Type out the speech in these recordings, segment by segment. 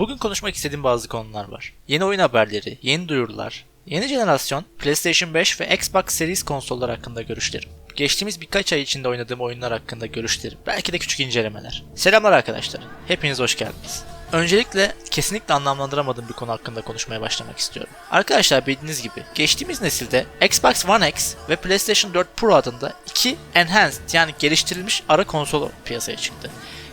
Bugün konuşmak istediğim bazı konular var. Yeni oyun haberleri, yeni duyurular, yeni jenerasyon PlayStation 5 ve Xbox Series konsollar hakkında görüşlerim. Geçtiğimiz birkaç ay içinde oynadığım oyunlar hakkında görüşlerim, belki de küçük incelemeler. Selamlar arkadaşlar, hepiniz hoş geldiniz. Öncelikle kesinlikle anlamlandıramadığım bir konu hakkında konuşmaya başlamak istiyorum. Arkadaşlar bildiğiniz gibi geçtiğimiz nesilde Xbox One X ve PlayStation 4 Pro adında iki enhanced yani geliştirilmiş ara konsol piyasaya çıktı.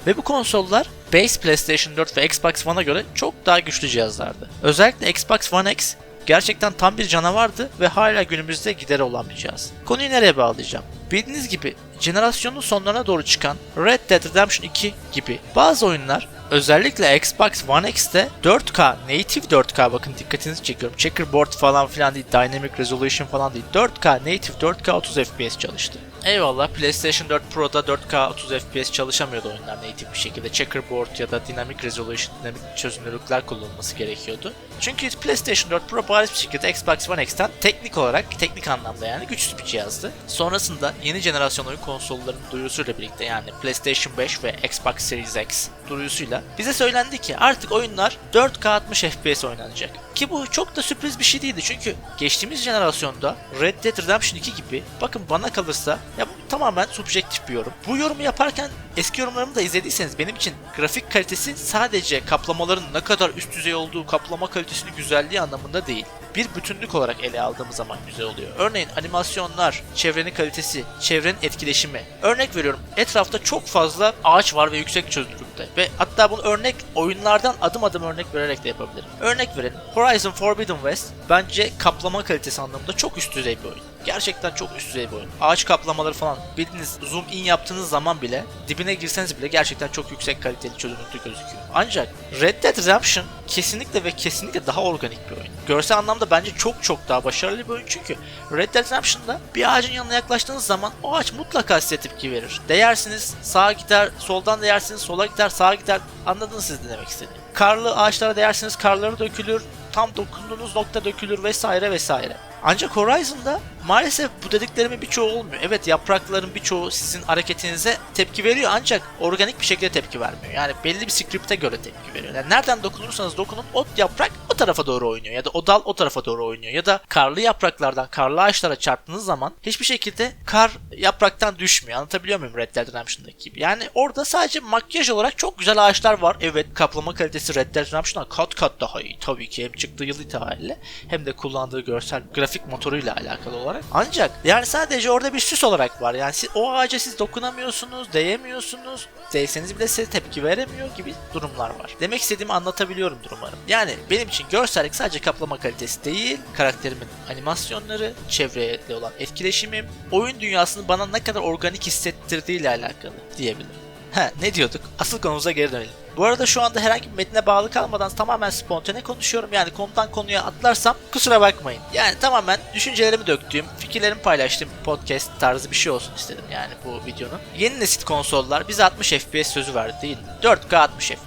Ve bu konsollar base PlayStation 4 ve Xbox One'a göre çok daha güçlü cihazlardı. Özellikle Xbox One X gerçekten tam bir canavardı ve hala günümüzde gideri olan bir cihaz. Konuyu nereye bağlayacağım? Bildiğiniz gibi jenerasyonun sonlarına doğru çıkan Red Dead Redemption 2 gibi bazı oyunlar özellikle Xbox One X'te 4K, native 4K bakın dikkatinizi çekiyorum. Checkerboard falan filan değil, dynamic resolution falan değil. 4K, native 4K 30 FPS çalıştı. Eyvallah PlayStation 4 Pro'da 4K 30 FPS çalışamıyordu oyunlar native bir şekilde. Checkerboard ya da dynamic resolution, dinamik çözünürlükler kullanılması gerekiyordu. Çünkü PlayStation 4 Pro bariz bir şekilde Xbox One X'ten teknik olarak, teknik anlamda yani güçsüz bir cihazdı. Sonrasında yeni jenerasyon oyun konsollarının duyurusuyla birlikte yani PlayStation 5 ve Xbox Series X duyurusuyla bize söylendi ki artık oyunlar 4K 60 FPS oynanacak. Ki bu çok da sürpriz bir şey değildi çünkü geçtiğimiz jenerasyonda Red Dead Redemption 2 gibi bakın bana kalırsa ya bu tamamen subjektif bir yorum. Bu yorumu yaparken eski yorumlarımı da izlediyseniz benim için grafik kalitesi sadece kaplamaların ne kadar üst düzey olduğu kaplama kalitesinin güzelliği anlamında değil bir bütünlük olarak ele aldığımız zaman güzel oluyor. Örneğin animasyonlar, çevrenin kalitesi, çevrenin etkileşimi. Örnek veriyorum etrafta çok fazla ağaç var ve yüksek çözünürlükte. Ve hatta bunu örnek oyunlardan adım adım örnek vererek de yapabilirim. Örnek verelim. Horizon Forbidden West bence kaplama kalitesi anlamında çok üst düzey bir oyun. Gerçekten çok üst düzey bir oyun. Ağaç kaplamaları falan bildiğiniz zoom in yaptığınız zaman bile dibine girseniz bile gerçekten çok yüksek kaliteli çözünürlükte gözüküyor. Ancak Red Dead Redemption kesinlikle ve kesinlikle daha organik bir oyun. Görsel anlamda bence çok çok daha başarılı bir oyun çünkü Red Dead Redemption'da bir ağacın yanına yaklaştığınız zaman o ağaç mutlaka size tepki verir. Değersiniz sağa gider, soldan değersiniz sola gider, sağa gider. Anladınız siz ne demek istediğimi. Karlı ağaçlara değersiniz karları dökülür, tam dokunduğunuz nokta dökülür vesaire vesaire. Ancak Horizon'da maalesef bu dediklerimin birçoğu olmuyor. Evet yaprakların birçoğu sizin hareketinize tepki veriyor ancak organik bir şekilde tepki vermiyor. Yani belli bir script'e göre tepki veriyor. Yani nereden dokunursanız dokunun o yaprak tarafa doğru oynuyor ya da o dal o tarafa doğru oynuyor ya da karlı yapraklardan karlı ağaçlara çarptığınız zaman hiçbir şekilde kar yapraktan düşmüyor. Anlatabiliyor muyum Red Dead Redemption'daki gibi? Yani orada sadece makyaj olarak çok güzel ağaçlar var. Evet kaplama kalitesi Red Dead Redemption'dan kat kat daha iyi tabii ki hem çıktığı yıl itibariyle hem de kullandığı görsel grafik motoruyla alakalı olarak. Ancak yani sadece orada bir süs olarak var. Yani siz, o ağaca siz dokunamıyorsunuz, değemiyorsunuz. Değseniz bile size tepki veremiyor gibi durumlar var. Demek istediğimi anlatabiliyorumdur umarım. Yani benim için görsellik sadece kaplama kalitesi değil, karakterimin animasyonları, çevreyle olan etkileşimim, oyun dünyasını bana ne kadar organik hissettirdiği ile alakalı diyebilirim. Ha ne diyorduk? Asıl konumuza geri dönelim. Bu arada şu anda herhangi bir metne bağlı kalmadan tamamen spontane konuşuyorum. Yani konudan konuya atlarsam kusura bakmayın. Yani tamamen düşüncelerimi döktüğüm, fikirlerimi paylaştığım podcast tarzı bir şey olsun istedim yani bu videonun. Yeni nesil konsollar bize 60 FPS sözü verdi değil mi? 4K 60 FPS.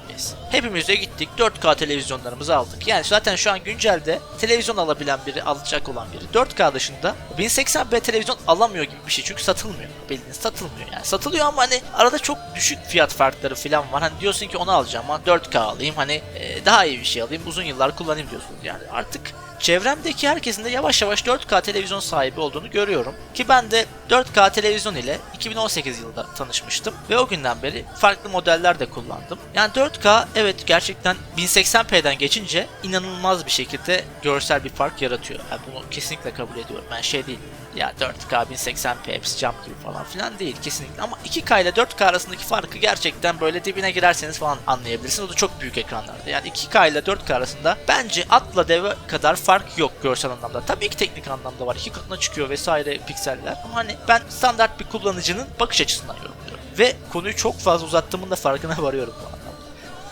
Hepimiz de gittik 4K televizyonlarımızı aldık. Yani zaten şu an güncelde televizyon alabilen biri, alacak olan biri 4K dışında 1080p televizyon alamıyor gibi bir şey. Çünkü satılmıyor. Bildiğiniz satılmıyor yani. Satılıyor ama hani arada çok düşük fiyat farkları falan var. Hani diyorsun ki onu alacağım ama 4K alayım hani e, daha iyi bir şey alayım uzun yıllar kullanayım diyorsunuz. Yani artık çevremdeki herkesin de yavaş yavaş 4K televizyon sahibi olduğunu görüyorum. Ki ben de 4K televizyon ile 2018 yılında tanışmıştım ve o günden beri farklı modeller de kullandım. Yani 4K evet gerçekten 1080p'den geçince inanılmaz bir şekilde görsel bir fark yaratıyor. Yani bunu kesinlikle kabul ediyorum. Ben şey değil ya 4K 1080p hepsi cam gibi falan filan değil kesinlikle ama 2K ile 4K arasındaki farkı gerçekten böyle dibine girerseniz falan anlayabilirsiniz. O da çok büyük ekranlarda. Yani 2K ile 4K arasında bence atla deve kadar fark yok görsel anlamda. Tabii ki teknik anlamda var. iki katına çıkıyor vesaire pikseller. Ama hani ben standart bir kullanıcının bakış açısından yorumluyorum. Ve konuyu çok fazla uzattığımın da farkına varıyorum bu anlamda.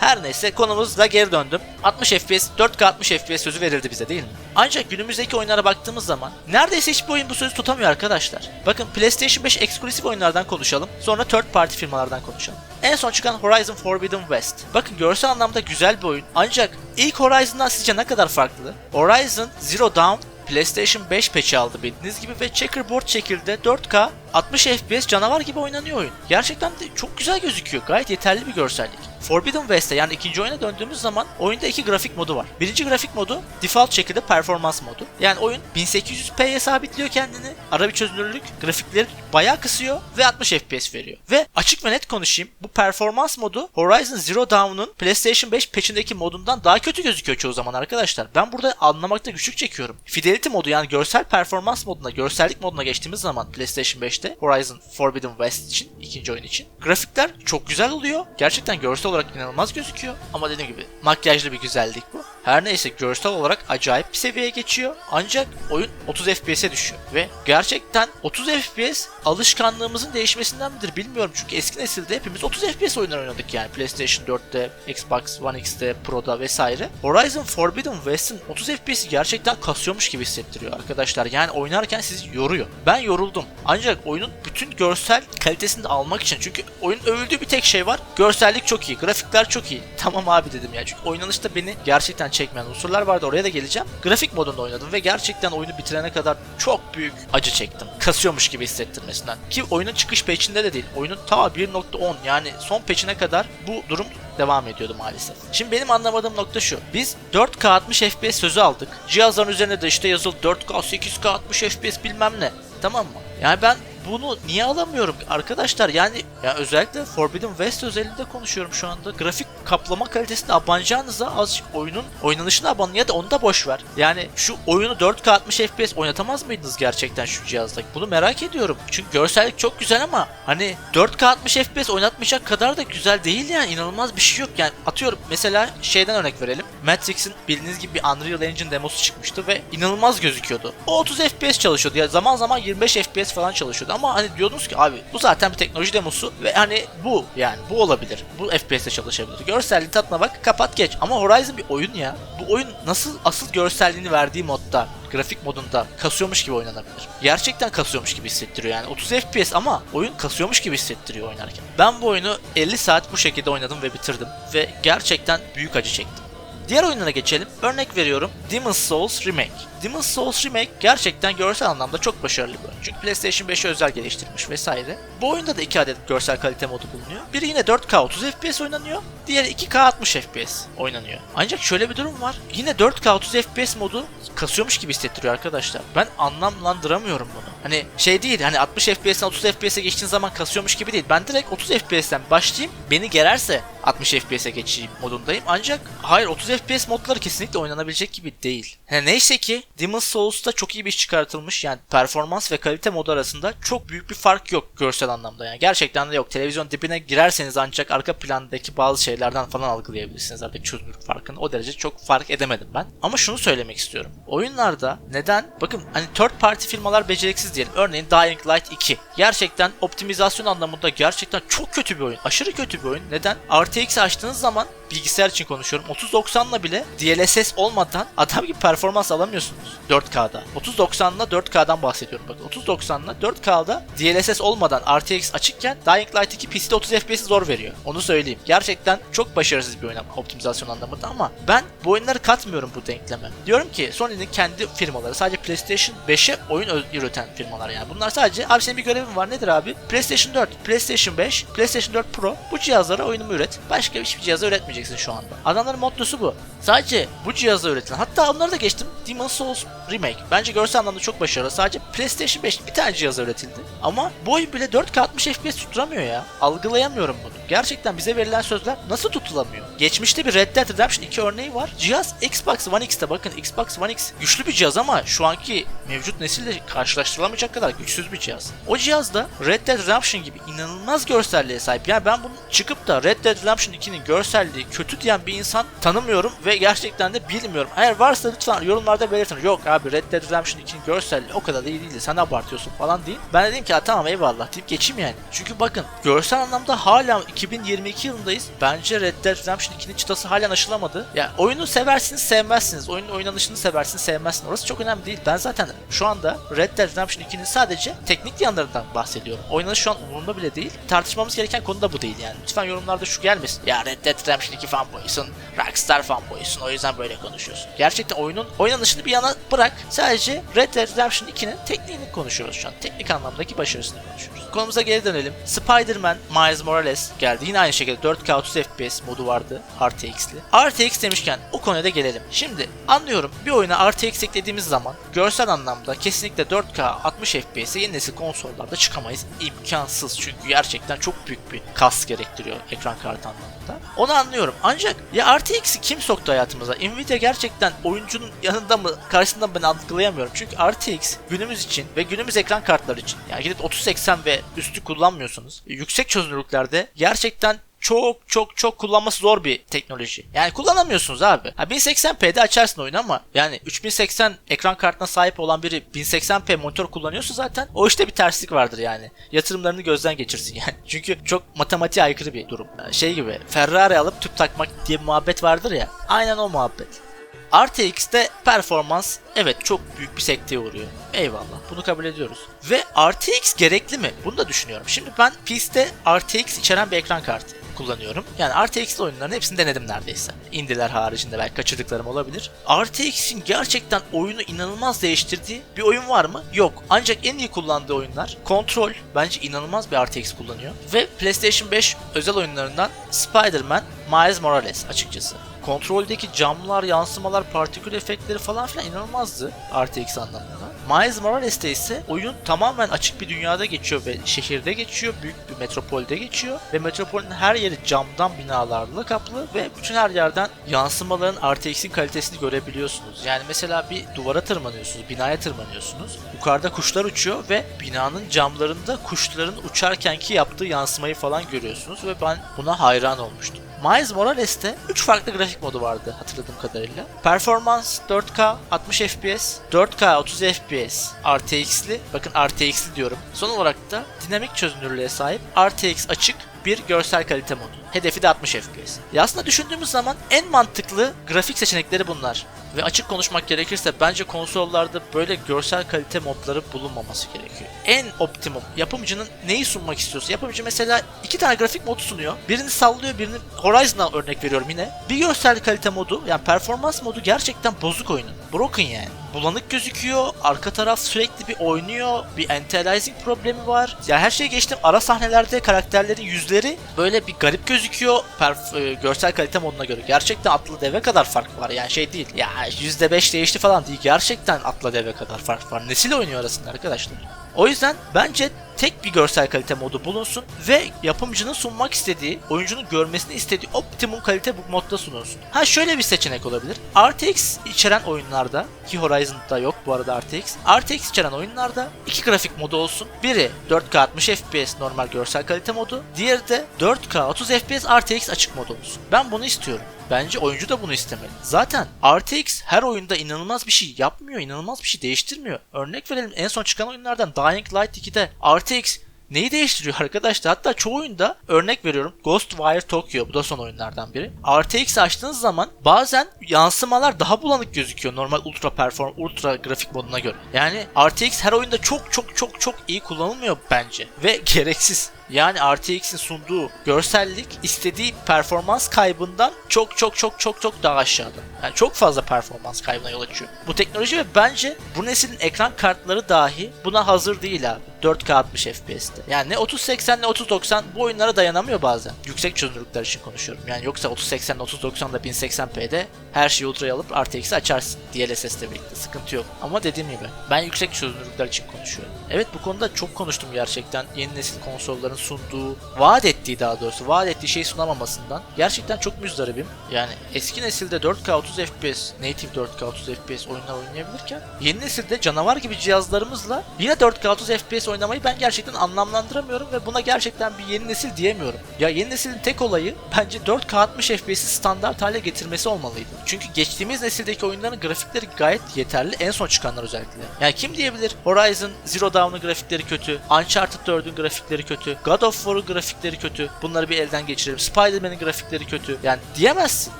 Her neyse konumuzla geri döndüm. 60 FPS, 4K 60 FPS sözü verildi bize değil mi? Ancak günümüzdeki oyunlara baktığımız zaman neredeyse hiçbir oyun bu sözü tutamıyor arkadaşlar. Bakın PlayStation 5 eksklusif oyunlardan konuşalım. Sonra third party firmalardan konuşalım. En son çıkan Horizon Forbidden West. Bakın görsel anlamda güzel bir oyun. Ancak ilk Horizon'dan sizce ne kadar farklı? Horizon Zero Dawn PlayStation 5 patch'i aldı bildiğiniz gibi ve checkerboard şekilde 4K 60 FPS canavar gibi oynanıyor oyun. Gerçekten de çok güzel gözüküyor. Gayet yeterli bir görsellik. Forbidden West'e yani ikinci oyuna döndüğümüz zaman oyunda iki grafik modu var. Birinci grafik modu default şekilde performans modu. Yani oyun 1800p'ye sabitliyor kendini. Ara bir çözünürlük. Grafikleri bayağı kısıyor ve 60 FPS veriyor. Ve açık ve net konuşayım. Bu performans modu Horizon Zero Dawn'un PlayStation 5 patch'indeki modundan daha kötü gözüküyor çoğu zaman arkadaşlar. Ben burada anlamakta güçlük çekiyorum. Fidelity modu yani görsel performans moduna, görsellik moduna geçtiğimiz zaman PlayStation 5'te Horizon Forbidden West için, ikinci oyun için. Grafikler çok güzel oluyor. Gerçekten görsel olarak inanılmaz gözüküyor. Ama dediğim gibi makyajlı bir güzellik bu. Her neyse görsel olarak acayip bir seviyeye geçiyor. Ancak oyun 30 FPS'e düşüyor. Ve gerçekten 30 FPS alışkanlığımızın değişmesinden midir bilmiyorum. Çünkü eski nesilde hepimiz 30 FPS oyunlar oynadık yani. PlayStation 4'te, Xbox One X'te, Pro'da vesaire. Horizon Forbidden West'in 30 FPS'i gerçekten kasıyormuş gibi hissettiriyor arkadaşlar. Yani oynarken sizi yoruyor. Ben yoruldum. Ancak oyunun bütün görsel kalitesini almak için çünkü oyun övüldüğü bir tek şey var. Görsellik çok iyi, grafikler çok iyi. Tamam abi dedim ya. Çünkü oynanışta beni gerçekten çekmeyen unsurlar vardı. Oraya da geleceğim. Grafik modunda oynadım ve gerçekten oyunu bitirene kadar çok büyük acı çektim. Kasıyormuş gibi hissettirmesinden. Ki oyunun çıkış patch'inde de değil. Oyunun ta 1.10 yani son patch'ine kadar bu durum devam ediyordu maalesef. Şimdi benim anlamadığım nokta şu. Biz 4K 60 FPS sözü aldık. Cihazların üzerine de işte yazılı 4K 8K 60 FPS bilmem ne. Tamam mı? Yani ben bunu niye alamıyorum arkadaşlar yani ya özellikle Forbidden West özelinde konuşuyorum şu anda. Grafik kaplama kalitesine abanacağınıza az oyunun oynanışına abanın ya da onu da boş ver. Yani şu oyunu 4K 60 FPS oynatamaz mıydınız gerçekten şu cihazda? Bunu merak ediyorum. Çünkü görsellik çok güzel ama hani 4K 60 FPS oynatmayacak kadar da güzel değil yani inanılmaz bir şey yok. Yani atıyorum mesela şeyden örnek verelim. Matrix'in bildiğiniz gibi bir Unreal Engine demosu çıkmıştı ve inanılmaz gözüküyordu. O 30 FPS çalışıyordu ya zaman zaman 25 FPS falan çalışıyordu ama hani diyordunuz ki abi bu zaten bir teknoloji demosu ve hani bu yani bu olabilir. Bu FPS'te çalışabilir. Görselliği tadına bak kapat geç. Ama Horizon bir oyun ya. Bu oyun nasıl asıl görselliğini verdiği modda grafik modunda kasıyormuş gibi oynanabilir. Gerçekten kasıyormuş gibi hissettiriyor yani. 30 FPS ama oyun kasıyormuş gibi hissettiriyor oynarken. Ben bu oyunu 50 saat bu şekilde oynadım ve bitirdim ve gerçekten büyük acı çektim. Diğer oyunlara geçelim. Örnek veriyorum Demon's Souls Remake. Demon's Souls Remake gerçekten görsel anlamda çok başarılı bir oyun. Çünkü PlayStation 5'e özel geliştirilmiş vesaire. Bu oyunda da 2 adet görsel kalite modu bulunuyor. Biri yine 4K 30 FPS oynanıyor. Diğeri 2K 60 FPS oynanıyor. Ancak şöyle bir durum var. Yine 4K 30 FPS modu kasıyormuş gibi hissettiriyor arkadaşlar. Ben anlamlandıramıyorum bunu. Hani şey değil hani 60 FPS'den 30 FPS'e geçtiğin zaman kasıyormuş gibi değil. Ben direkt 30 FPS'ten başlayayım. Beni gererse 60 FPS'e geçeyim modundayım. Ancak hayır 30 FPS modları kesinlikle oynanabilecek gibi değil. Yani neyse ki Demon's Souls'ta çok iyi bir iş çıkartılmış. Yani performans ve kalite modu arasında çok büyük bir fark yok görsel anlamda. Yani gerçekten de yok. Televizyon dibine girerseniz ancak arka plandaki bazı şeylerden falan algılayabilirsiniz artık çözünürlük farkını. O derece çok fark edemedim ben. Ama şunu söylemek istiyorum. Oyunlarda neden? Bakın hani third party firmalar beceriksiz diyelim. Örneğin Dying Light 2. Gerçekten optimizasyon anlamında gerçekten çok kötü bir oyun. Aşırı kötü bir oyun. Neden? RTX açtığınız zaman bilgisayar için konuşuyorum. 3090'la bile DLSS olmadan adam gibi performans alamıyorsunuz 4K'da. 3090'la 4K'dan bahsediyorum bakın. 3090'la 4K'da DLSS olmadan RTX açıkken Dying Light 2 PC'de 30 FPS'i zor veriyor. Onu söyleyeyim. Gerçekten çok başarısız bir oyun optimizasyon anlamında ama ben bu oyunları katmıyorum bu denkleme. Diyorum ki Sony'nin kendi firmaları sadece PlayStation 5'e oyun üreten firmalar yani. Bunlar sadece abi senin bir görevin var nedir abi? PlayStation 4, PlayStation 5, PlayStation 4 Pro bu cihazlara oyunumu üret. Başka hiçbir cihaza üretmeyeceksin şu anda. Adamların mottosu bu. Sadece bu cihazda üretilen hatta onları da geçtim Demon's Souls Remake. Bence görsel anlamda çok başarılı. Sadece PlayStation 5 bir tane cihazda üretildi. Ama bu oyun bile 4K 60 FPS tutturamıyor ya. Algılayamıyorum bunu. Gerçekten bize verilen sözler nasıl tutulamıyor? Geçmişte bir Red Dead Redemption 2 örneği var. Cihaz Xbox One X'te bakın Xbox One X güçlü bir cihaz ama şu anki mevcut nesille karşılaştırılamayacak kadar güçsüz bir cihaz. O cihazda Red Dead Redemption gibi inanılmaz görselliğe sahip. Yani ben bunu çıkıp da Red Dead Redemption 2'nin görselliği kötü diyen bir insan tanımıyorum ve gerçekten de bilmiyorum. Eğer varsa lütfen yorumlarda belirtin. Yok abi Red Dead Redemption 2'nin görselliği o kadar iyi değildi. Sen abartıyorsun falan değil. Ben dedim ki tamam eyvallah deyip geçeyim yani. Çünkü bakın görsel anlamda hala 2022 yılındayız. Bence Red Dead Redemption 2'nin çıtası halen aşılamadı. Ya oyunu seversiniz sevmezsiniz. Oyunun oynanışını seversiniz sevmezsiniz. Orası çok önemli değil. Ben zaten şu anda Red Dead Redemption 2'nin sadece teknik yanlarından bahsediyorum. Oynanış şu an umurumda bile değil. Tartışmamız gereken konu da bu değil yani. Lütfen yorumlarda şu gelmesin. Ya Red Dead Redemption 2 fanboysun, Rockstar fanboysun o yüzden böyle konuşuyorsun. Gerçekten oyunun oynanışını bir yana bırak. Sadece Red Dead Redemption 2'nin tekniğini konuşuyoruz şu an. Teknik anlamdaki başarısını konuşuyoruz. Konumuza geri dönelim. Spider-Man Miles Morales geldi. Yine aynı şekilde 4K 30 FPS modu vardı RTX'li. RTX demişken o konuya da gelelim. Şimdi anlıyorum bir oyuna RTX eklediğimiz zaman görsel anlamda kesinlikle 4K 60 FPS'e yeni nesil konsollarda çıkamayız. İmkansız çünkü gerçekten çok büyük bir kas gerektiriyor ekran kartı anlamında. Onu anlıyorum. Ancak ya RTX'i kim soktu hayatımıza? Nvidia gerçekten oyuncunun yanında mı karşısında mı ben algılayamıyorum. Çünkü RTX günümüz için ve günümüz ekran kartları için yani gidip 3080 ve üstü kullanmıyorsunuz. Yüksek çözünürlüklerde gerçekten çok çok çok kullanması zor bir teknoloji. Yani kullanamıyorsunuz abi. Ha 1080p'de açarsın oyunu ama yani 3080 ekran kartına sahip olan biri 1080p monitör kullanıyorsa zaten o işte bir terslik vardır yani. Yatırımlarını gözden geçirsin yani. Çünkü çok matematiğe aykırı bir durum. Şey gibi Ferrari alıp tüp takmak diye bir muhabbet vardır ya. Aynen o muhabbet. RTX'te performans evet çok büyük bir sekteye uğruyor. Eyvallah bunu kabul ediyoruz. Ve RTX gerekli mi? Bunu da düşünüyorum. Şimdi ben PC'de RTX içeren bir ekran kartı kullanıyorum. Yani RTX'li oyunların hepsini denedim neredeyse. Indiler haricinde belki kaçırdıklarım olabilir. RTX'in gerçekten oyunu inanılmaz değiştirdiği bir oyun var mı? Yok. Ancak en iyi kullandığı oyunlar Control bence inanılmaz bir RTX kullanıyor. Ve PlayStation 5 özel oyunlarından Spider-Man Miles Morales açıkçası. Kontroldeki camlar, yansımalar, partikül efektleri falan filan inanılmazdı RTX anlamında. Miles Morales'te ise oyun tamamen açık bir dünyada geçiyor ve şehirde geçiyor, büyük bir metropolde geçiyor ve metropolün her yeri camdan binalarla kaplı ve bütün her yerden yansımaların RTX'in kalitesini görebiliyorsunuz. Yani mesela bir duvara tırmanıyorsunuz, binaya tırmanıyorsunuz. Yukarıda kuşlar uçuyor ve binanın camlarında kuşların uçarkenki yaptığı yansımayı falan görüyorsunuz ve ben buna hayran olmuştum. Miles Morales'te 3 farklı grafik modu vardı hatırladığım kadarıyla. Performans 4K 60 FPS, 4K 30 FPS RTX'li, bakın RTX'li diyorum. Son olarak da dinamik çözünürlüğe sahip RTX açık bir görsel kalite modu. Hedefi de 60 FPS. Ya aslında düşündüğümüz zaman en mantıklı grafik seçenekleri bunlar. Ve açık konuşmak gerekirse bence konsollarda böyle görsel kalite modları bulunmaması gerekiyor. En optimum yapımcının neyi sunmak istiyorsa yapımcı mesela iki tane grafik modu sunuyor. Birini sallıyor birini Horizon'a örnek veriyorum yine. Bir görsel kalite modu yani performans modu gerçekten bozuk oyunun. Broken yani. Bulanık gözüküyor. Arka taraf sürekli bir oynuyor. Bir anti-aliasing problemi var. Ya her şeye geçtim. Ara sahnelerde karakterlerin yüzleri böyle bir garip gözüküyor. Perf e, görsel kalite moduna göre. Gerçekten atlı deve kadar fark var. Yani şey değil. Ya %5 değişti falan değil. Gerçekten atla deve kadar fark var. Nesil oynuyor arasında arkadaşlar. O yüzden bence tek bir görsel kalite modu bulunsun ve yapımcının sunmak istediği, oyuncunun görmesini istediği optimum kalite bu modda sunulsun. Ha şöyle bir seçenek olabilir. RTX içeren oyunlarda ki Horizon'da yok bu arada RTX. RTX içeren oyunlarda iki grafik modu olsun. Biri 4K 60 FPS normal görsel kalite modu. Diğeri de 4K 30 FPS RTX açık modu olsun. Ben bunu istiyorum. Bence oyuncu da bunu istemeli. Zaten RTX her oyunda inanılmaz bir şey yapmıyor, inanılmaz bir şey değiştirmiyor. Örnek verelim en son çıkan oyunlardan Dying Light 2'de RTX neyi değiştiriyor arkadaşlar? Hatta çoğu oyunda örnek veriyorum Ghostwire Tokyo bu da son oyunlardan biri. RTX açtığınız zaman bazen yansımalar daha bulanık gözüküyor normal ultra perform ultra grafik moduna göre. Yani RTX her oyunda çok çok çok çok iyi kullanılmıyor bence ve gereksiz. Yani RTX'in sunduğu görsellik istediği performans kaybından çok çok çok çok çok daha aşağıda. Yani çok fazla performans kaybına yol açıyor. Bu teknoloji ve bence bu neslin ekran kartları dahi buna hazır değil abi. 4K 60 FPS'te. Yani ne 3080 ne 3090 bu oyunlara dayanamıyor bazen. Yüksek çözünürlükler için konuşuyorum. Yani yoksa 3080 ile 3090'da 1080p'de her şeyi ultra'ya alıp RTX'i açarsın. DLSS'le birlikte sıkıntı yok. Ama dediğim gibi ben yüksek çözünürlükler için konuşuyorum. Evet bu konuda çok konuştum gerçekten. Yeni nesil konsolların sunduğu, vaat ettiği daha doğrusu, vaat ettiği şey sunamamasından gerçekten çok müzdaribim. Yani eski nesilde 4K 30 FPS, native 4K 30 FPS oyunlar oynayabilirken yeni nesilde canavar gibi cihazlarımızla yine 4K 30 FPS oynamayı ben gerçekten anlamlandıramıyorum ve buna gerçekten bir yeni nesil diyemiyorum. Ya yeni neslin tek olayı bence 4K 60 FPS'i standart hale getirmesi olmalıydı. Çünkü geçtiğimiz nesildeki oyunların grafikleri gayet yeterli. En son çıkanlar özellikle. Yani kim diyebilir Horizon Zero Dawn'un grafikleri kötü, Uncharted 4'ün grafikleri kötü, God of War'un grafikleri kötü. Bunları bir elden geçirelim. Spider-Man'in grafikleri kötü. Yani diyemezsin.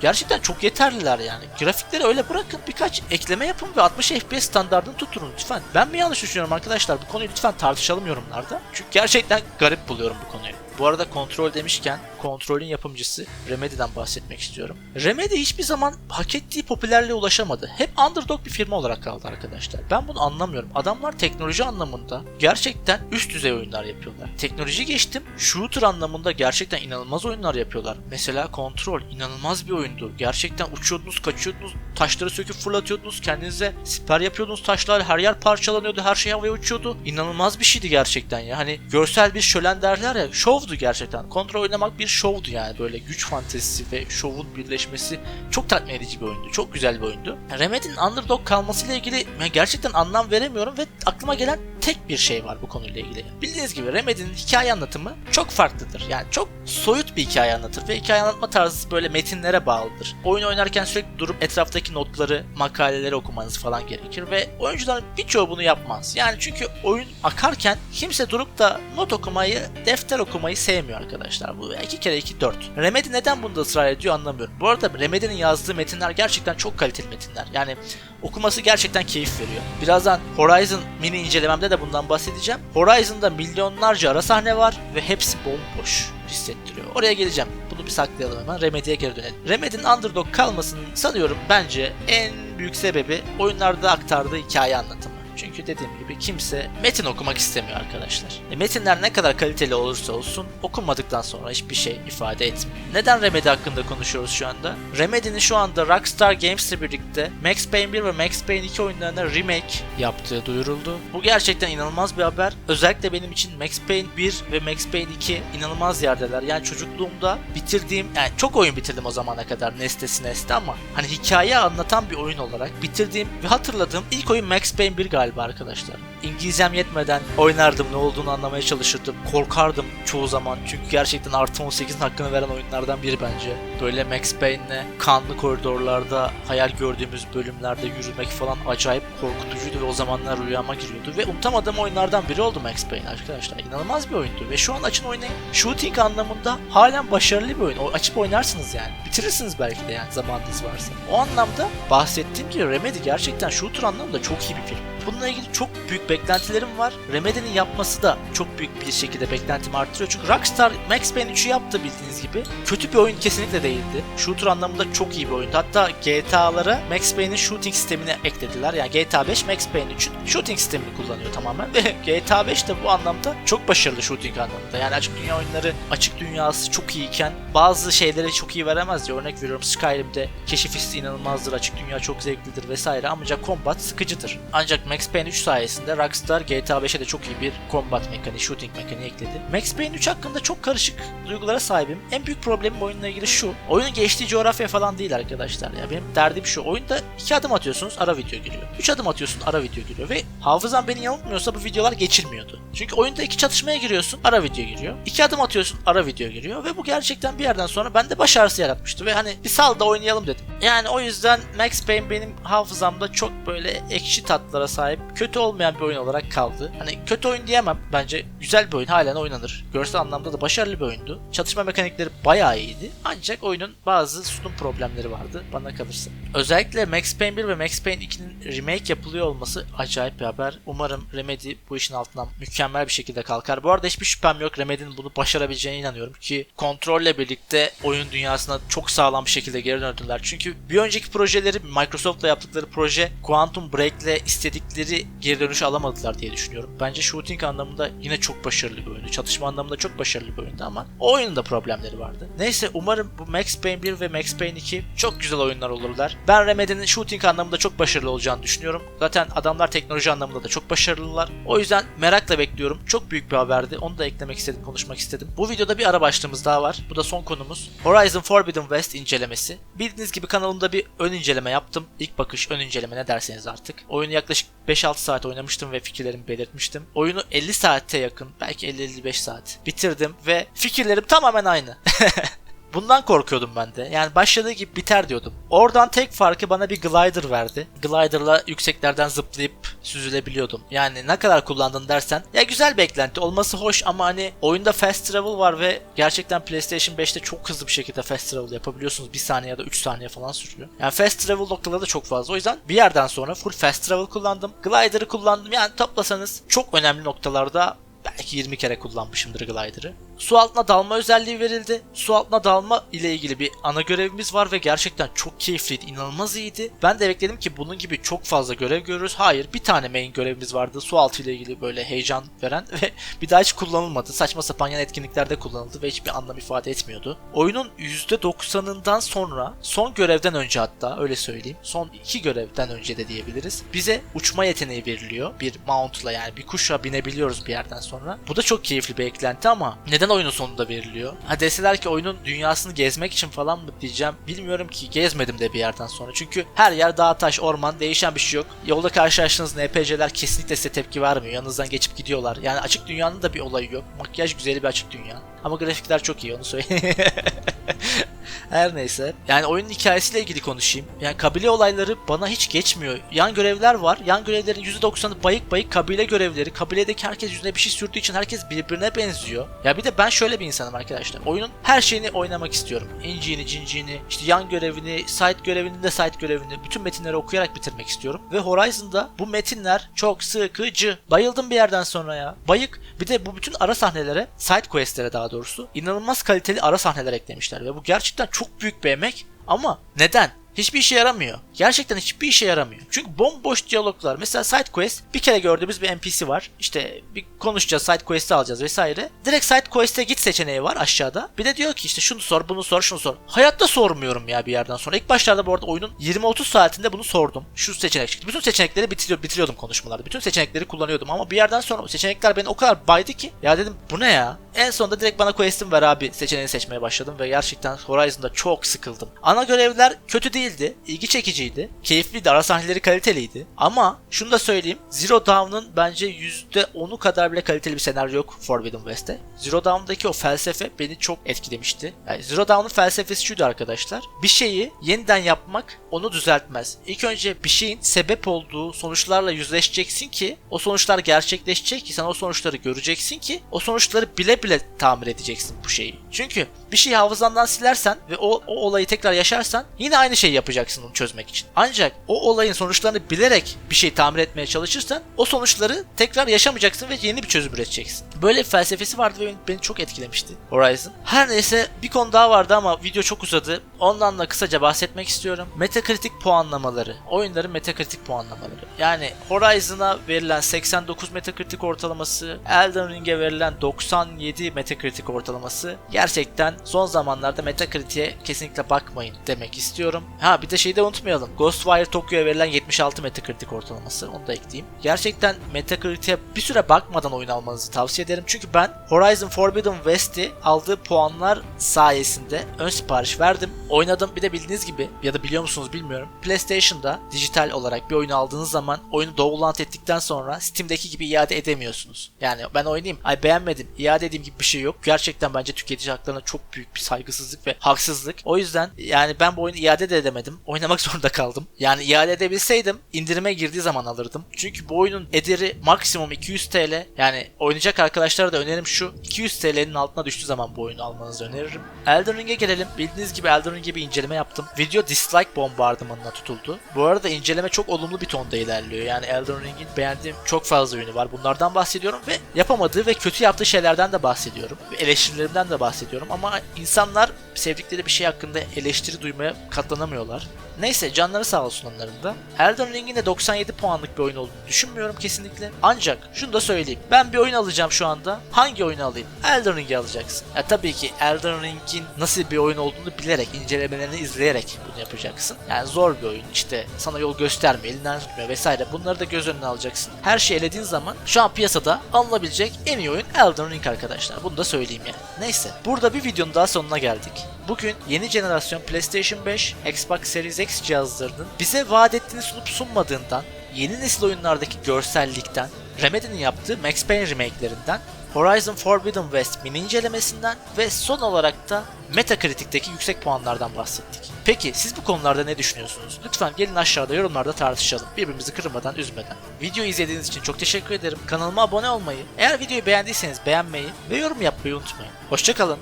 Gerçekten çok yeterliler yani. Grafikleri öyle bırakın. Birkaç ekleme yapın ve 60 FPS standartını tutturun lütfen. Ben mi yanlış düşünüyorum arkadaşlar? Bu konuyu lütfen tartışalım yorumlarda. Çünkü gerçekten garip buluyorum bu konuyu. Bu arada kontrol demişken kontrolün yapımcısı Remedy'den bahsetmek istiyorum. Remedy hiçbir zaman hak ettiği popülerliğe ulaşamadı. Hep underdog bir firma olarak kaldı arkadaşlar. Ben bunu anlamıyorum. Adamlar teknoloji anlamında gerçekten üst düzey oyunlar yapıyorlar. Teknoloji geçtim. Shooter anlamında gerçekten inanılmaz oyunlar yapıyorlar. Mesela Control inanılmaz bir oyundu. Gerçekten uçuyordunuz, kaçıyordunuz, taşları söküp fırlatıyordunuz, kendinize siper yapıyordunuz taşlar, her yer parçalanıyordu, her şey havaya uçuyordu. İnanılmaz bir şeydi gerçekten ya. Hani görsel bir şölen derler ya, şovdu gerçekten. Kontrol oynamak bir şovdu yani böyle güç fantezisi ve şovun birleşmesi çok tatmin edici bir oyundu. Çok güzel bir oyundu. Remedy'nin underdog kalmasıyla ilgili gerçekten anlam veremiyorum ve aklıma gelen tek bir şey var bu konuyla ilgili. Bildiğiniz gibi Remedy'nin hikaye anlatımı çok farklıdır. Yani çok soyut bir hikaye anlatır ve hikaye anlatma tarzı böyle metinlere bağlıdır. Oyun oynarken sürekli durup etraftaki notları, makaleleri okumanız falan gerekir ve oyuncuların birçoğu bunu yapmaz. Yani çünkü oyun akarken kimse durup da not okumayı, defter okumayı sevmiyor arkadaşlar. Bu 2 kere 2 4. Remedy neden bunda ısrar ediyor anlamıyorum. Bu arada Remedy'nin yazdığı metinler gerçekten çok kaliteli metinler. Yani okuması gerçekten keyif veriyor. Birazdan Horizon mini incelememde de bundan bahsedeceğim. Horizon'da milyonlarca ara sahne var ve hepsi bomboş hissettiriyor. Oraya geleceğim. Bunu bir saklayalım hemen. Remedy'ye geri dönelim. Remedy'nin underdog kalmasının sanıyorum bence en büyük sebebi oyunlarda aktardığı hikaye anlatımı. Çünkü dediğim gibi kimse metin okumak istemiyor arkadaşlar. E, metinler ne kadar kaliteli olursa olsun okunmadıktan sonra hiçbir şey ifade etmiyor. Neden Remedy hakkında konuşuyoruz şu anda? Remedy'nin şu anda Rockstar Games'le birlikte Max Payne 1 ve Max Payne 2 oyunlarına remake yaptığı duyuruldu. Bu gerçekten inanılmaz bir haber. Özellikle benim için Max Payne 1 ve Max Payne 2 inanılmaz yerdeler. Yani çocukluğumda bitirdiğim, yani çok oyun bitirdim o zamana kadar Nestesi Neste ama hani hikaye anlatan bir oyun olarak bitirdiğim ve hatırladığım ilk oyun Max Payne 1 galiba arkadaşlar. İngilizcem yetmeden oynardım ne olduğunu anlamaya çalışırdım. Korkardım çoğu zaman çünkü gerçekten artı 18'in hakkını veren oyunlardan biri bence. Böyle Max Payne'le kanlı koridorlarda hayal gördüğümüz bölümlerde yürümek falan acayip korkutucuydu ve o zamanlar rüyama giriyordu. Ve unutamadığım oyunlardan biri oldu Max Payne arkadaşlar. İnanılmaz bir oyundu ve şu an açın oynayın. Shooting anlamında halen başarılı bir oyun. O açıp oynarsınız yani. Bitirirsiniz belki de yani zamanınız varsa. O anlamda bahsettiğim gibi Remedy gerçekten shooter anlamında çok iyi bir film. Bununla ilgili çok büyük beklentilerim var. Remedy'nin yapması da çok büyük bir şekilde beklentimi arttırıyor. Çünkü Rockstar Max Payne 3'ü yaptı bildiğiniz gibi. Kötü bir oyun kesinlikle değildi. Shooter anlamında çok iyi bir oyundu. Hatta GTA'lara Max Payne'in shooting sistemini eklediler. Yani GTA 5 Max Payne 3'ün shooting sistemini kullanıyor tamamen. Ve GTA 5 de bu anlamda çok başarılı shooting anlamında. Yani açık dünya oyunları açık dünyası çok iyiyken bazı şeyleri çok iyi veremez diye. Örnek veriyorum Skyrim'de keşif hissi inanılmazdır. Açık dünya çok zevklidir vesaire. Ancak combat sıkıcıdır. Ancak Max Payne 3 sayesinde Rockstar GTA 5'e de çok iyi bir combat mekaniği, shooting mekaniği ekledi. Max Payne 3 hakkında çok karışık duygulara sahibim. En büyük problemim oyunla ilgili şu. Oyunun geçtiği coğrafya falan değil arkadaşlar ya. Benim derdim şu. Oyunda 2 adım atıyorsunuz ara video giriyor. 3 adım atıyorsun ara video giriyor ve hafızam beni yanıltmıyorsa bu videolar geçilmiyordu. Çünkü oyunda iki çatışmaya giriyorsun ara video giriyor. 2 adım atıyorsun ara video giriyor ve bu gerçekten bir yerden sonra bende baş ağrısı yaratmıştı ve hani bir sal da oynayalım dedim. Yani o yüzden Max Payne benim hafızamda çok böyle ekşi tatlara sahip kötü olmayan bir oyun olarak kaldı. Hani kötü oyun diyemem. Bence güzel bir oyun. Halen oynanır. Görsel anlamda da başarılı bir oyundu. Çatışma mekanikleri bayağı iyiydi. Ancak oyunun bazı sunum problemleri vardı bana kalırsa. Özellikle Max Payne 1 ve Max Payne 2'nin remake yapılıyor olması acayip bir haber. Umarım Remedy bu işin altından mükemmel bir şekilde kalkar. Bu arada hiçbir şüphem yok. Remedy'nin bunu başarabileceğine inanıyorum ki kontrolle birlikte oyun dünyasına çok sağlam bir şekilde geri döndüler. Çünkü bir önceki projeleri Microsoft'la yaptıkları proje Quantum Break'le istedikleri geri dönüş alamadılar diye düşünüyorum. Bence shooting anlamında yine çok başarılı bir oyundu. Çatışma anlamında çok başarılı bir oyundu ama o oyunun da problemleri vardı. Neyse umarım bu Max Payne 1 ve Max Payne 2 çok güzel oyunlar olurlar. Ben Remedy'nin shooting anlamında çok başarılı olacağını düşünüyorum. Zaten adamlar teknoloji anlamında da çok başarılılar. O yüzden merakla bekliyorum. Çok büyük bir haberdi. Onu da eklemek istedim, konuşmak istedim. Bu videoda bir ara başlığımız daha var. Bu da son konumuz. Horizon Forbidden West incelemesi. Bildiğiniz gibi kanalımda bir ön inceleme yaptım. İlk bakış ön inceleme ne derseniz artık. Oyunu yaklaşık 5-6 saat oynamıştım ve fikirlerimi belirtmiştim. Oyunu 50 saate yakın, belki 50-55 saat bitirdim ve fikirlerim tamamen aynı. Bundan korkuyordum ben de. Yani başladığı gibi biter diyordum. Oradan tek farkı bana bir glider verdi. Glider'la yükseklerden zıplayıp süzülebiliyordum. Yani ne kadar kullandın dersen ya güzel beklenti olması hoş ama hani oyunda fast travel var ve gerçekten PlayStation 5'te çok hızlı bir şekilde fast travel yapabiliyorsunuz. 1 saniye ya da 3 saniye falan sürüyor. Yani fast travel noktaları da çok fazla. O yüzden bir yerden sonra full fast travel kullandım. Glider'ı kullandım. Yani toplasanız çok önemli noktalarda belki 20 kere kullanmışımdır glider'ı. Su altına dalma özelliği verildi. Su altına dalma ile ilgili bir ana görevimiz var ve gerçekten çok keyifliydi, inanılmaz iyiydi. Ben de bekledim ki bunun gibi çok fazla görev görürüz. Hayır, bir tane main görevimiz vardı. Su altı ile ilgili böyle heyecan veren ve bir daha hiç kullanılmadı. Saçma sapan yan etkinliklerde kullanıldı ve hiçbir anlam ifade etmiyordu. Oyunun %90'ından sonra, son görevden önce hatta öyle söyleyeyim. Son iki görevden önce de diyebiliriz. Bize uçma yeteneği veriliyor. Bir mount'la yani bir kuşa binebiliyoruz bir yerden sonra. Bu da çok keyifli bir eklenti ama neden oyunun sonunda veriliyor? Ha deseler ki oyunun dünyasını gezmek için falan mı diyeceğim. Bilmiyorum ki gezmedim de bir yerden sonra. Çünkü her yer dağ taş orman değişen bir şey yok. Yolda karşılaştığınız NPC'ler kesinlikle size tepki vermiyor. Yanınızdan geçip gidiyorlar. Yani açık dünyanın da bir olayı yok. Makyaj güzeli bir açık dünya. Ama grafikler çok iyi onu söyleyeyim. Her neyse. Yani oyunun hikayesiyle ilgili konuşayım. Yani kabile olayları bana hiç geçmiyor. Yan görevler var. Yan görevlerin %90'ı bayık bayık kabile görevleri. Kabiledeki herkes yüzüne bir şey sürdüğü için herkes birbirine benziyor. Ya bir de ben şöyle bir insanım arkadaşlar. Oyunun her şeyini oynamak istiyorum. İnciğini, cinciğini, işte yan görevini, side görevini de side görevini bütün metinleri okuyarak bitirmek istiyorum. Ve Horizon'da bu metinler çok sıkıcı. Bayıldım bir yerden sonra ya. Bayık. Bir de bu bütün ara sahnelere, side questlere daha doğrusu inanılmaz kaliteli ara sahneler eklemişler. Ve bu gerçekten çok büyük bir emek. Ama neden? Hiçbir işe yaramıyor. Gerçekten hiçbir işe yaramıyor. Çünkü bomboş diyaloglar. Mesela side quest bir kere gördüğümüz bir NPC var. İşte bir konuşacağız, side quest'i alacağız vesaire. Direkt side quest'e git seçeneği var aşağıda. Bir de diyor ki işte şunu sor, bunu sor, şunu sor. Hayatta sormuyorum ya bir yerden sonra. İlk başlarda bu arada oyunun 20-30 saatinde bunu sordum. Şu seçenek çıktı. Bütün seçenekleri bitiriyor, bitiriyordum konuşmalarda. Bütün seçenekleri kullanıyordum ama bir yerden sonra seçenekler beni o kadar baydı ki ya dedim bu ne ya? En sonunda direkt bana quest'im ver abi seçeneğini seçmeye başladım ve gerçekten Horizon'da çok sıkıldım. Ana görevler kötü değildi, ilgi çekiciydi, keyifliydi, ara sahneleri kaliteliydi. Ama şunu da söyleyeyim, Zero Dawn'ın bence %10'u kadar bile kaliteli bir senaryo yok Forbidden West'te. Zero Dawn'daki o felsefe beni çok etkilemişti. Yani Zero Dawn'ın felsefesi şuydu arkadaşlar. Bir şeyi yeniden yapmak onu düzeltmez. İlk önce bir şeyin sebep olduğu sonuçlarla yüzleşeceksin ki o sonuçlar gerçekleşecek ki sen o sonuçları göreceksin ki o sonuçları bile bile tamir edeceksin bu şeyi. Çünkü bir şeyi hafızandan silersen ve o, o olayı tekrar yaşarsan yine aynı şeyi yapacaksın onu çözmek için. Ancak o olayın sonuçlarını bilerek bir şey tamir etmeye çalışırsan o sonuçları tekrar yaşamayacaksın ve yeni bir çözüm üreteceksin. Böyle bir felsefesi vardı ve beni, çok etkilemişti Horizon. Her neyse bir konu daha vardı ama video çok uzadı. Ondan da kısaca bahsetmek istiyorum. Metacritic puanlamaları. Oyunların Metacritic puanlamaları. Yani Horizon'a verilen 89 Metacritic ortalaması, Elden Ring'e verilen 97 Metacritic ortalaması gerçekten son zamanlarda Metacritic'e kesinlikle bakmayın demek istiyorum. Ha bir de şeyi de unutmayalım. Ghostwire Tokyo'ya verilen 76 Metacritic ortalaması. Onu da ekleyeyim. Gerçekten Metacritic'e bir süre bakmadan oyun almanızı tavsiye ederim. Çünkü ben Horizon Forbidden West'i aldığı puanlar sayesinde ön sipariş verdim. Oynadım. Bir de bildiğiniz gibi ya da biliyor musunuz bilmiyorum. PlayStation'da dijital olarak bir oyunu aldığınız zaman oyunu download ettikten sonra Steam'deki gibi iade edemiyorsunuz. Yani ben oynayayım. Ay beğenmedim. iade edeyim gibi bir şey yok. Gerçekten bence tüketici haklarına çok büyük bir saygısızlık ve haksızlık. O yüzden yani ben bu oyunu iade de edemedim. Oynamak zorunda kaldım. Yani iade edebilseydim indirime girdiği zaman alırdım. Çünkü bu oyunun ederi maksimum 200 TL. Yani oynayacak arkadaşlara da önerim şu. 200 TL'nin altına düştüğü zaman bu oyunu almanızı öneririm. Elden Ring'e gelelim. Bildiğiniz gibi Elden Ring'e bir inceleme yaptım. Video dislike bombardımanına tutuldu. Bu arada inceleme çok olumlu bir tonda ilerliyor. Yani Elden Ring'in beğendiğim çok fazla oyunu var. Bunlardan bahsediyorum ve yapamadığı ve kötü yaptığı şeylerden de bahsediyorum. Ve eleştirilerimden de bahsediyorum ama insanlar sevdikleri bir şey hakkında eleştiri duymaya katlanamıyorlar. Neyse canları sağ olsun onların da. Elden Ring'in de 97 puanlık bir oyun olduğunu düşünmüyorum kesinlikle. Ancak şunu da söyleyeyim. Ben bir oyun alacağım şu anda. Hangi oyunu alayım? Elden Ring'i alacaksın. Ya tabii ki Elden Ring'in nasıl bir oyun olduğunu bilerek, incelemelerini izleyerek bunu yapacaksın. Yani zor bir oyun. İşte sana yol göstermiyor, elinden tutmuyor vesaire. Bunları da göz önüne alacaksın. Her şeyi elediğin zaman şu an piyasada alınabilecek en iyi oyun Elden Ring arkadaşlar. Bunu da söyleyeyim yani. Neyse. Burada bir videonun daha sonuna geldik. Bugün yeni jenerasyon PlayStation 5, Xbox Series X cihazlarının bize vaat ettiğini sunup sunmadığından, yeni nesil oyunlardaki görsellikten, Remedy'nin yaptığı Max Payne remake'lerinden Horizon Forbidden West mini incelemesinden ve son olarak da Metacritic'teki yüksek puanlardan bahsettik. Peki siz bu konularda ne düşünüyorsunuz? Lütfen gelin aşağıda yorumlarda tartışalım. Birbirimizi kırmadan, üzmeden. Videoyu izlediğiniz için çok teşekkür ederim. Kanalıma abone olmayı, eğer videoyu beğendiyseniz beğenmeyi ve yorum yapmayı unutmayın. Hoşçakalın.